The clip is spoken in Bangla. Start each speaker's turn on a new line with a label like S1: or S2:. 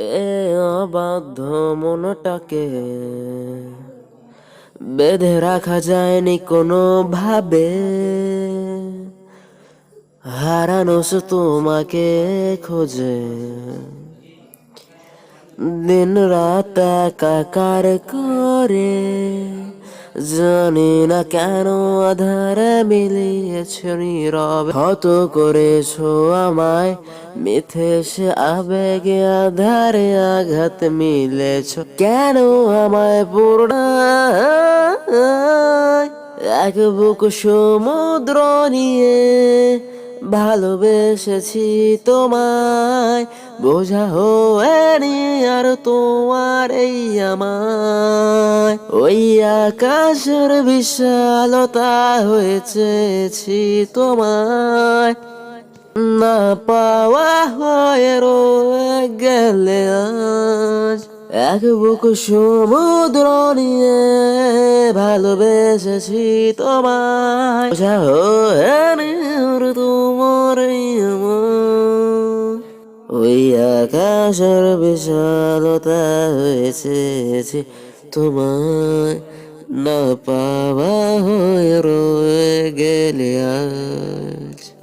S1: এ অবাধ্য মনটাকে। বেঁধে রাখা যায়নি কোনোভাবে। হারানো তোমাকে খোঁজে। দিন রাত একাকার করে। জানি না কেন আধারে মিলিয়েছে নীরবে। হত করেছ আমায় মিথে সে আবেগে আধারে আঘাত মিলেছ। কেন আমায় পূর্ণ এক বুক সমুদ্র নিয়ে ভালোবেসেছি তোমায়। বোঝা হয়নি আর তোমার এই আমায় ওই আকাশের বিশালতা হয়েছেছি তোমায়। না পাওয়া হয়ে রয়ে গেলে আজ। এক বুক সমুদ্র নিয়ে ভালোবেসেছি তোমায়। তোমার ওই আকাশের বিশালতা হয়েছে তোমায় না পাওয়া হয়ে রয়ে গেলে আজ।